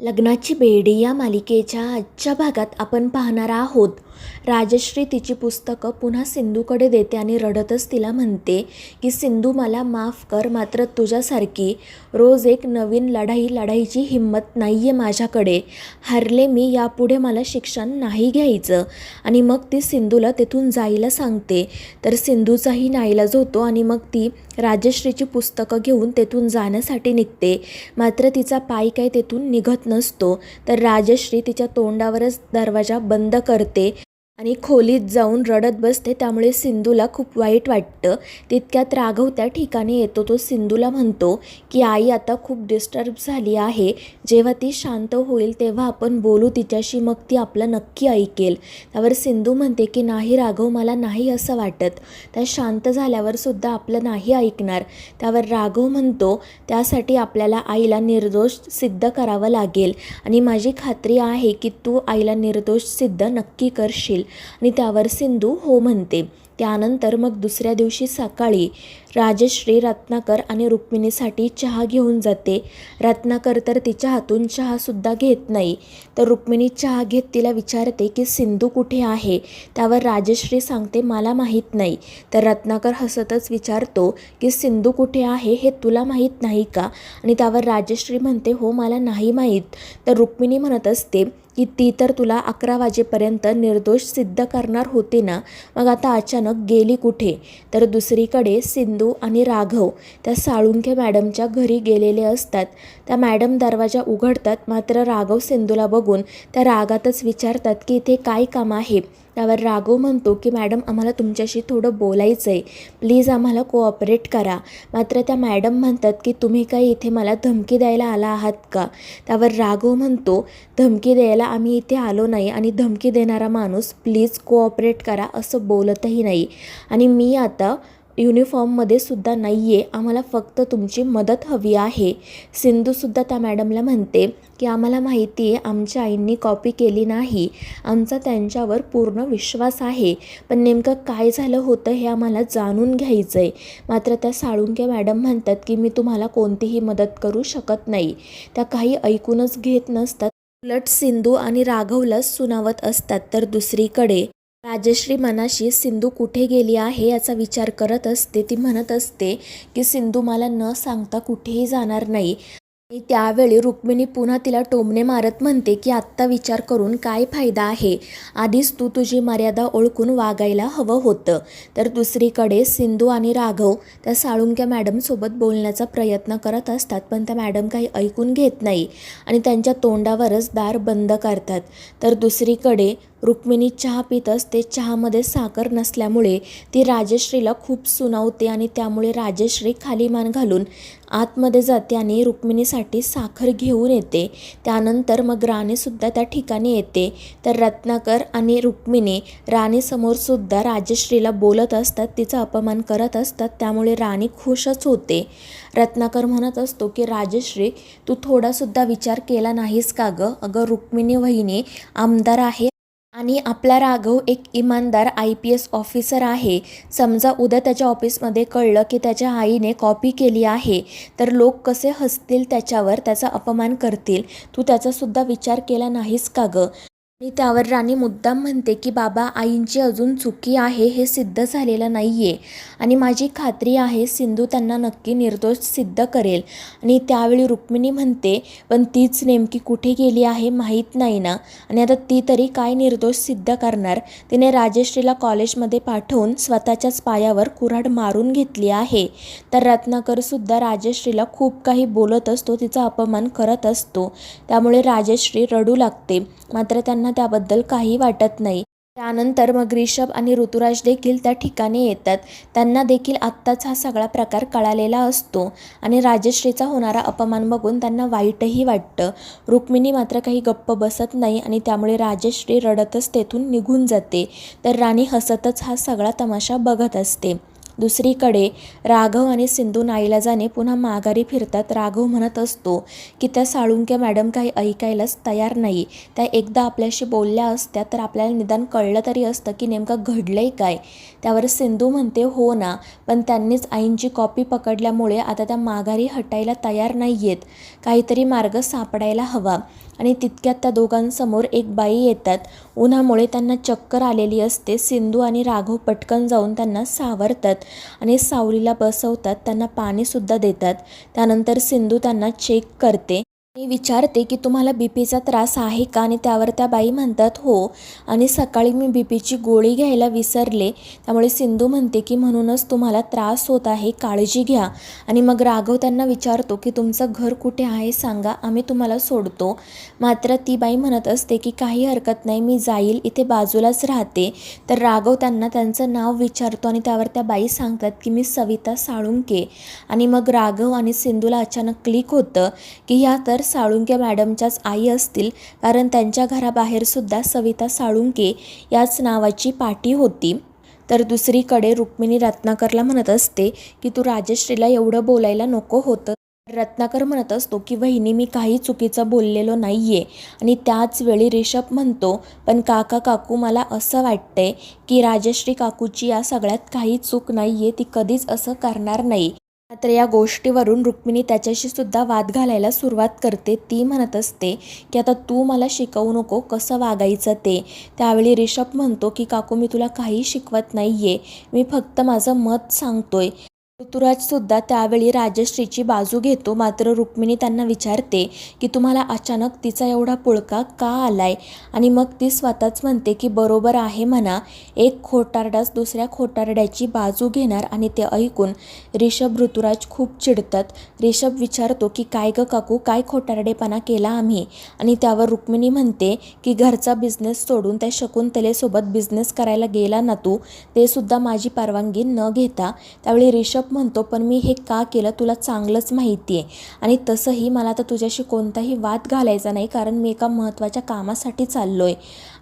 लग्नाची बेडी या मालिकेच्या आजच्या भागात आपण पाहणार आहोत. राजश्री तिची पुस्तकं पुन्हा सिंधूकडे देते आणि रडतच तिला म्हणते की सिंधू मला माफ कर मात्र तुझ्यासारखी रोज एक नवीन लढाई लढाईची हिंमत नाही आहे माझ्याकडे. हारले मी यापुढे मला शिक्षण नाही घ्यायचं आणि मग ती सिंधूला तेथून जायला सांगते. तर सिंधूचाही नाईलाज होतो आणि मग ती राजश्रीची पुस्तकं घेऊन तेथून जाण्यासाठी निघते. मात्र तिचा पाय काही तेथून निघत नसतो. तर राजश्री तिच्या तोंडावरच दरवाजा बंद करते. आणि खोलीत जाऊन रडत बसते. त्यामुळे सिंधूला खूप वाईट वाटतं. तितक्यात राघव त्या ठिकाणी येतो. तो सिंधूला म्हणतो की आई आता खूप डिस्टर्ब झाली आहे. जेव्हा ती शांत होईल तेव्हा आपण बोलू तिच्याशी. मग ती आपलं नक्की ऐकेल. त्यावर सिंधू म्हणते की नाही राघव मला नाही असं वाटत. त्या शांत झाल्यावर सुद्धा आपलं नाही ऐकणार. त्यावर राघव म्हणतो त्यासाठी आपल्याला आईला निर्दोष सिद्ध करावं लागेल. आणि माझी खात्री आहे की तू आईला निर्दोष सिद्ध नक्की करशील. आणि त्यावर सिंधू हो म्हणते. त्यानंतर मग दुसऱ्या दिवशी सकाळी राजश्री रत्नाकर आणि रुक्मिणीसाठी चहा घेऊन जाते. रत्नाकर तर तिच्या हातून चहासुद्धा घेत नाही. तर रुक्मिणी चहा घेत तिला विचारते की सिंधू कुठे आहे? त्यावर राजश्री सांगते मला माहीत नाही. तर रत्नाकर हसतच विचारतो की सिंधू कुठे आहे हे तुला माहीत नाही का? आणि त्यावर राजश्री म्हणते हो मला नाही माहीत. तर रुक्मिणी म्हणत असते ती तर तुला अकरा वाजेपर्यंत निर्दोष सिद्ध करणार होती ना? मग आता अचानक गेली कुठे? तर दुसरीकडे सिंधू आणि राघव त्या साळुंखे मॅडमच्या घरी गेलेले असतात. त्या मॅडम दरवाजा उघडतात मात्र राघव सिंधूला बघून त्या रागातच विचारतात की इथे काय काम आहे? त्यावर राघव म्हणतो की मॅडम आम्हाला तुमच्याशी थोडं बोलायचं आहे प्लीज आम्हाला कोऑपरेट करा. मात्र त्या मॅडम म्हणतात की तुम्ही काही इथे मला धमकी द्यायला आला आहात का? त्यावर राघव म्हणतो धमकी द्यायला आम्ही इथे आलो नाही आणि धमकी देणारा माणूस प्लीज कोऑपरेट करा असं बोलतही नाही. आणि मी आता युनिफॉर्ममध्ये सुद्धा नाही आहे आम्हाला फक्त तुमची मदत हवी आहे. सिंधूसुद्धा त्या मॅडमला म्हणते की आम्हाला माहिती आहे आमच्या आईंनी कॉपी केली नाही. आमचा त्यांच्यावर पूर्ण विश्वास आहे. पण नेमकं काय झालं होतं हे आम्हाला जाणून घ्यायचं आहे मात्र त्या साळुंके मॅडम म्हणतात की मी तुम्हाला कोणतीही मदत करू शकत नाही. त्या काही ऐकूनच घेत नसतात. उलट सिंधू आणि राघवलाच सुनावत असतात तर दुसरीकडे. राजश्री मनाशी सिंधू कुठे गेली आहे याचा विचार करत असते. ती म्हणत असते की सिंधू मला न सांगता कुठेही जाणार नाही. आणि त्यावेळी रुक्मिणी पुन्हा तिला टोमणे मारत म्हणते की आत्ता विचार करून काय फायदा आहे? आधीच तू तुझी मर्यादा ओळखून वागायला हवं होतं. तर दुसरीकडे सिंधू आणि राघव त्या साळुंक्या मॅडमसोबत बोलण्याचा प्रयत्न करत असतात पण त्या मॅडम काही ऐकून घेत नाही आणि त्यांच्या तोंडावरच दार बंद करतात. तर दुसरीकडे रुक्मिणी चहा पित असते. चहामध्ये साखर नसल्यामुळे ती राजश्रीला खूप सुनावते आणि त्यामुळे राजश्री खाली मान घालून आतमध्ये जाते आणि रुक्मिणीसाठी साखर घेऊन येते. त्यानंतर मग राणीसुद्धा त्या ठिकाणी येते. तर रत्नाकर आणि रुक्मिणी राणीसमोरसुद्धा राजश्रीला बोलत असतात. तिचा अपमान करत असतात. त्यामुळे राणी खुशच होते. रत्नाकर म्हणत असतो की राजश्री तू थोडासुद्धा विचार केला नाहीस का गं? अगं रुक्मिणी वहिनी आमदार आहे आणि आपला राघव एक इमानदार आय पी एस ऑफिसर आहे. समजा उद्या त्याच्या ऑफिसमध्ये कळलं की त्याच्या आईने कॉपी केली आहे तर लोक कसे हसतील त्याच्यावर त्याचा अपमान करतील? तू त्याचासुद्धा विचार केला नाहीस का गं? आणि त्यावर राणी मुद्दाम म्हणते की बाबा आईंची अजून चुकी आहे हे सिद्ध झालेलं नाही आहे आणि माझी खात्री आहे सिंधू त्यांना नक्की निर्दोष सिद्ध करेल. आणि त्यावेळी रुक्मिणी म्हणते पण तीच नेमकी कुठे गेली आहे माहीत नाही ना. आणि आता ती तरी काय निर्दोष सिद्ध करणार? तिने राजश्रीला कॉलेजमध्ये पाठवून स्वतःच्याच पायावर कुऱ्हाड मारून घेतली आहे. तर रत्नाकरसुद्धा राजश्रीला खूप काही बोलत असतो तिचा अपमान करत असतो. त्यामुळे राजश्री रडू लागते. मात्र त्यांना त्याबद्दल काही वाटत नाही. त्यानंतर मग रिषभ आणि ऋतुराज देखील त्या ठिकाणी येतात. त्यांना देखील आत्ताच हा सगळा प्रकार कळालेला असतो आणि राजश्रीचा होणारा अपमान बघून त्यांना वाईटही वाटतं. रुक्मिणी मात्र काही गप्प बसत नाही आणि त्यामुळे राजश्री रडतच तेथून निघून जाते. तर राणी हसतच हा सगळा तमाशा बघत असते. दुसरीकडे राघव आणि सिंधू नाईलाजाने पुन्हा माघारी फिरतात. राघव म्हणत असतो की त्या साळुंक्या मॅडम काही ऐकायलाच तयार नाही. त्या एकदा आपल्याशी बोलल्या असत्या तर आपल्याला निदान कळलं तरी असतं की नेमकं घडलंय काय. त्यावर सिंधू म्हणते हो ना पण त्यांनीच आईंची कॉपी पकडल्यामुळे आता त्या माघारी हटायला तयार नाही आहेत काहीतरी मार्ग सापडायला हवा. आणि तितक्यात त्या दोघांसमोर एक बाई येतात. उन्हामुळे त्यांना चक्कर आलेली असते. सिंधू आणि राघव पटकन जाऊन त्यांना सावरतात. आणि सावलीला बसवतात त्यांना पाणीसुद्धा देतात. त्यानंतर सिंधू त्यांना चेक करते. मी विचारते की तुम्हाला बी पीचा त्रास आहे का? आणि त्यावर त्या बाई म्हणतात हो. आणि सकाळी मी बी पीची गोळी घ्यायला विसरले. त्यामुळे सिंधू म्हणते की म्हणूनच तुम्हाला त्रास होत आहे काळजी घ्या. आणि मग राघव त्यांना विचारतो की तुमचं घर कुठे आहे? सांगा आम्ही तुम्हाला सोडतो. मात्र ती बाई म्हणत असते की काही हरकत नाही मी जाईल इथे बाजूलाच राहते. तर राघव त्यांना त्यांचं नाव विचारतो आणि त्यावर त्या बाई सांगतात की मी सविता साळुंके. आणि मग राघव आणि सिंधूला अचानक क्लिक होतं की ह्या तर साळुंके मॅडमच्याच आई असतील कारण त्यांच्या घराबाहेरसुद्धा सविता साळुंके याच नावाची पाटी होती. तर दुसरीकडे रुक्मिणी रत्नाकरला म्हणत असते की तू राजश्रीला एवढं बोलायला नको होतं. रत्नाकर म्हणत असतो की वहिनी मी काही चुकीचं बोललेलो नाही आहे आणि त्याच वेळी रिषभ म्हणतो पण काका काकू मला असं वाटतंय की राजश्री काकूची या सगळ्यात काही चूक नाही आहे ती कधीच असं करणार नाही. मात्र या गोष्टीवरून रुक्मिणी त्याच्याशी सुद्धा वाद घालायला सुरुवात करते. ती म्हणत असते की आता तू मला शिकवू नको कसं वागायचं ते. त्यावेळी रिषभ म्हणतो की काकू मी तुला काही शिकवत नाही आहे मी फक्त माझं मत सांगतोय. ऋतुराजसुद्धा त्यावेळी राजश्रीची बाजू घेतो. मात्र रुक्मिणी त्यांना विचारते की तुम्हाला अचानक तिचा एवढा पुळका का आलाय? आणि मग ती स्वतःच म्हणते की बरोबर आहे म्हणा. एक खोटारडाच दुसऱ्या खोटारड्याची बाजू घेणार आणि ते ऐकून रिषभ ऋतुराज खूप चिडतात. रिषभ विचारतो की काय ग काकू? काय खोटारडेपणा केला आम्ही? आणि त्यावर रुक्मिणी म्हणते की घरचा बिझनेस सोडून त्या शकुंतलेसोबत बिझनेस करायला गेला ना तू? ते सुद्धा माझी परवानगी न घेता. त्यावेळी रिषभ म्हणतो पण मी हे का केलं? तुला चांगलंच माहिती आहे. आणि तसंही मला तर तुझ्याशी कोणताही वाद घालायचा नाही कारण मी एका महत्त्वाच्या कामासाठी चाललो आहे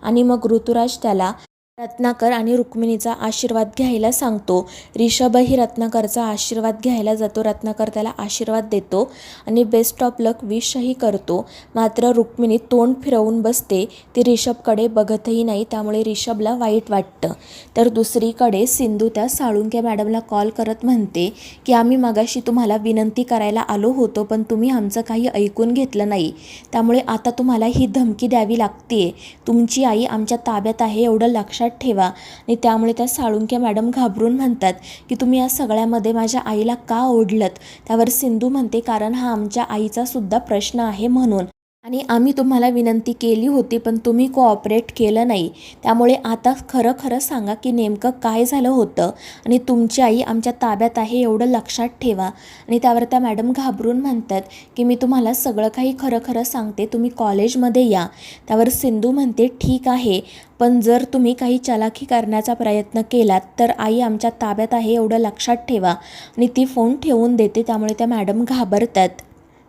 आणि मग ऋतुराज त्याला रत्नाकर आणि रुक्मिणीचा आशीर्वाद घ्यायला सांगतो. रिषभही रत्नाकरचा आशीर्वाद घ्यायला जातो. रत्नाकर त्याला आशीर्वाद देतो आणि बेस्ट ऑफ लक विषही करतो. मात्र रुक्मिणी तोंड फिरवून बसते. ती रिषभकडे बघतही नाही त्यामुळे रिषभला वाईट वाटतं. तर दुसरीकडे सिंधू त्या साळुंके मॅडमला कॉल करत म्हणते की आम्ही मगाशी तुम्हाला विनंती करायला आलो होतो पण तुम्ही आमचं काही ऐकून घेतलं नाही. त्यामुळे आता तुम्हाला ही धमकी द्यावी लागते तुमची आई आमच्या ताब्यात आहे एवढं लक्षात ठेवा. आणि त्यामुळे त्या साळुंक्या मॅडम घाबरून म्हणतात की तुम्ही या सगळ्यामध्ये माझ्या आईला का ओढलत? त्यावर सिंधू म्हणते कारण हा आमच्या आईचा सुद्धा प्रश्न आहे म्हणून. आणि आम्ही तुम्हाला विनंती केली होती पण तुम्ही कोऑपरेट केलं नाही. त्यामुळे आता खरं खरं सांगा की नेमकं काय झालं होतं आणि तुमची आई आमच्या ताब्यात आहे एवढं लक्षात ठेवा. आणि त्यावर त्या मॅडम घाबरून म्हणतात की मी तुम्हाला सगळं काही खरं खरं सांगते तुम्ही कॉलेजमध्ये या. त्यावर सिंधू म्हणते ठीक आहे पण जर तुम्ही काही चलाखी करण्याचा प्रयत्न केलात तर आई आमच्या ताब्यात आहे एवढं लक्षात ठेवा. आणि ती फोन ठेवून देते त्यामुळे त्या मॅडम घाबरतात.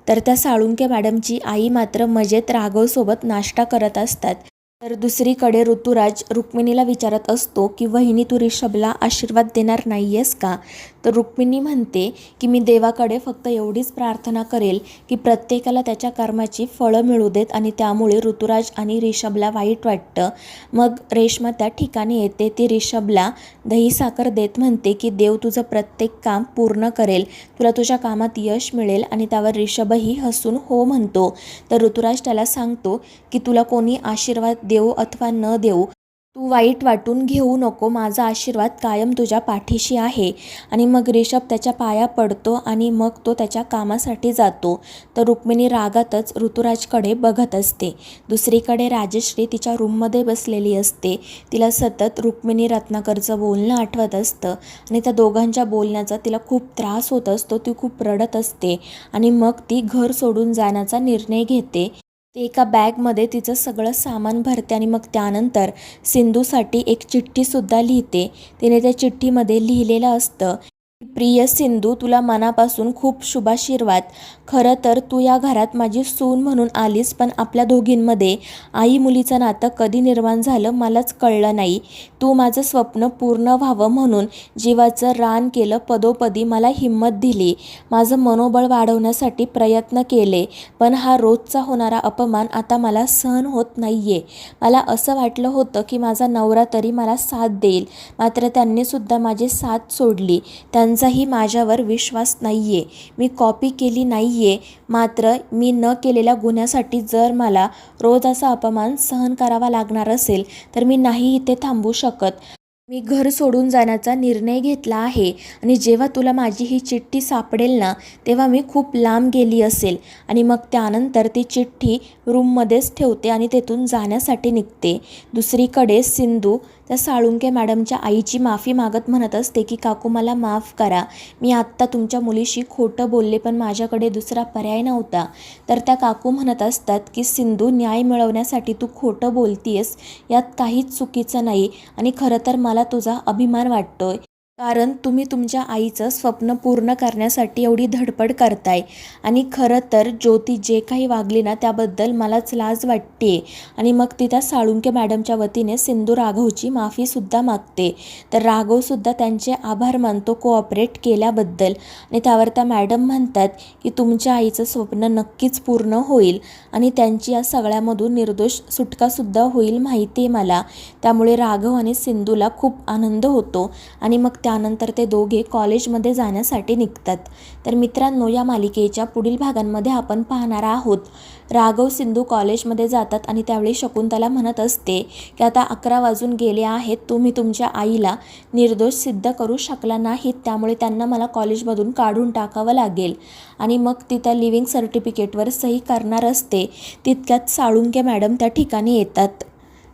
तर त्या साळुंके मॅडमची आई मात्र मजेत राघवसोबत नाश्ता करत असतात. तर दुसरीकडे ऋतुराज रुक्मिणीला विचारत असतो की वहिनी तू रिषभला आशीर्वाद देणार नाही आहेस का? तर रुक्मिणी म्हणते की मी देवाकडे फक्त एवढीच प्रार्थना करेल की प्रत्येकाला त्याच्या कर्माची फळं मिळू देत आणि त्यामुळे ऋतुराज आणि रिषभला वाईट वाटतं. मग रेश्मा त्या ठिकाणी येते. ती रिषभला दही साखर देत म्हणते की देव तुझं प्रत्येक काम पूर्ण करेल. तुला तुझ्या कामात यश मिळेल आणि त्यावर रिषभही हसून हो म्हणतो. तर ऋतुराज त्याला सांगतो की तुला कोणी आशीर्वाद देऊ अथवा न देऊ तू वाईट वाटून घेऊ नको. माझा आशीर्वाद कायम तुझ्या पाठीशी आहे. आणि मग रिषभ त्याच्या पाया पडतो आणि मग तो त्याच्या कामासाठी जातो. तर रुक्मिणी रागातच ऋतुराजकडे बघत असते. दुसरीकडे राजश्री तिच्या रूममध्ये बसलेली असते. तिला सतत रुक्मिणी रत्नाकरचं बोलणं आठवत असतं आणि त्या दोघांच्या बोलण्याचा तिला खूप त्रास होत असतो. ती खूप रडत असते आणि मग ती घर सोडून जाण्याचा निर्णय घेते. एका बॅगमध्ये तिचं सगळं सामान भरते आणि मग त्यानंतर सिंधूसाठी एक चिठ्ठीसुद्धा लिहिते. तिने त्या चिठ्ठीमध्ये लिहिलेलं असतं प्रिय सिंधू तुला मनापासून खूप शुभाशीर्वाद खरं तर तू या घरात माझी सून म्हणून आलीस पण आपल्या दोघींमध्ये आई मुलीचं नातं कधी निर्माण झालं मलाच कळलं नाही. तू माझं स्वप्न पूर्ण व्हावं म्हणून जीवाचं रान केलं पदोपदी मला हिंमत दिली. माझं मनोबळ वाढवण्यासाठी प्रयत्न केले पण हा रोजचा होणारा अपमान आता मला सहन होत नाही आहे मला असं वाटलं होतं की माझा नवरा तरी मला साथ देईल मात्र त्यांनीसुद्धा माझी साथ सोडली. त्यांचाही माझ्यावर विश्वास नाही आहे मी कॉपी केली नाही आहे मात्र मी न केलेल्या गुन्ह्यासाठी जर मला रोज असा अपमान सहन करावा लागणार असेल तर मी नाही इथे थांबू शकत. मी घर सोडून जाण्याचा निर्णय घेतला आहे. आणि जेव्हा तुला माझी ही चिठ्ठी सापडेल ना तेव्हा मी खूप लांब गेली असेल. आणि मग त्यानंतर ती चिठ्ठी रूममध्येच ठेवते आणि तेथून जाण्यासाठी निघते. दुसरीकडे सिंधू त्या साळुंके मॅडमच्या आईची माफी मागत म्हणत असते की काकू मला माफ करा. मी आत्ता तुमच्या मुलीशी खोटं बोलले पण माझ्याकडे दुसरा पर्याय नव्हता तर त्या काकू म्हणत असतात की सिंधू न्याय मिळवण्यासाठी तू खोटं बोलतीयस. यात काहीच चुकीचं नाही. आणि खरं तर मला तुझा अभिमान वाटतो आहे कारण तुम्ही तुमच्या आईचं स्वप्न पूर्ण करण्यासाठी एवढी धडपड करताय. आणि खरं तर ज्योती जे काही वागली ना त्याबद्दल मलाच लाज वाटते आणि मग ती त्या साळुंके मॅडमच्या वतीने सिंधू राघवची माफीसुद्धा मागते. तर राघवसुद्धा त्यांचे आभार मानतो कोऑपरेट केल्याबद्दल. आणि त्यावर त्या मॅडम म्हणतात की तुमच्या आईचं स्वप्न नक्कीच पूर्ण होईल. आणि त्यांची या सगळ्यामधून निर्दोष सुटकासुद्धा होईल माहिती आहे मला. त्यामुळे राघव आणि सिंधूला खूप आनंद होतो. आणि मग त्या त्यानंतर ते दोघे कॉलेजमध्ये जाण्यासाठी निघतात. तर मित्रांनो या मालिकेच्या पुढील भागांमध्ये आपण पाहणार आहोत. राघव सिंधू कॉलेजमध्ये जातात आणि त्यावेळी शकुंतला म्हणत असते की आता अकरा वाजून गेले आहेत. तुम्ही तुमच्या आईला निर्दोष सिद्ध करू शकला नाहीत. त्यामुळे त्यांना मला कॉलेजमधून काढून टाकावं लागेल. आणि मग ती त्या लिव्हिंग सर्टिफिकेटवर सही करणार असते. तितक्यात साळुंके मॅडम त्या ठिकाणी येतात.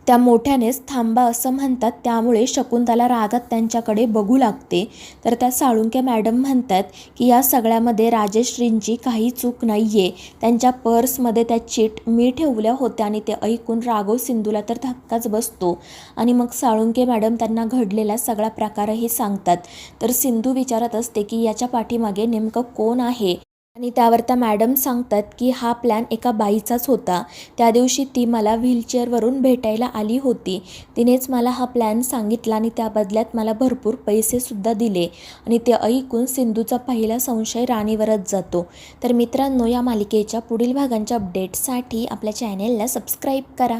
त्या मोठ्यानेच थांबा असं म्हणतात. त्यामुळे शकुंतला रागात त्यांच्याकडे बघू लागते. तर त्या साळुंके मॅडम म्हणतात की या सगळ्यामध्ये राजश्रींची काही चूक नाही आहे त्यांच्या पर्समध्ये त्या चिट मी ठेवल्या होत्या आणि ते ऐकून राघव सिंधूला तर धक्काच बसतो. आणि मग साळुंके मॅडम त्यांना घडलेला सगळा प्रकारही सांगतात. तर सिंधू विचारत असते की याच्या पाठीमागे नेमकं कोण आहे? आणि त्यावर त्या मॅडम सांगतात की हा प्लॅन एका बाईचाच होता. त्या दिवशी ती मला व्हीलचेअरवरून भेटायला आली होती. तिनेच मला हा प्लॅन सांगितला आणि त्या बदल्यात मला भरपूर पैसेसुद्धा दिले. आणि ते ऐकून सिंधूचा पहिला संशय राणीवरच जातो. तर मित्रांनो या मालिकेच्या पुढील भागांच्या अपडेट्ससाठी आपल्या चॅनेलला सबस्क्राईब करा.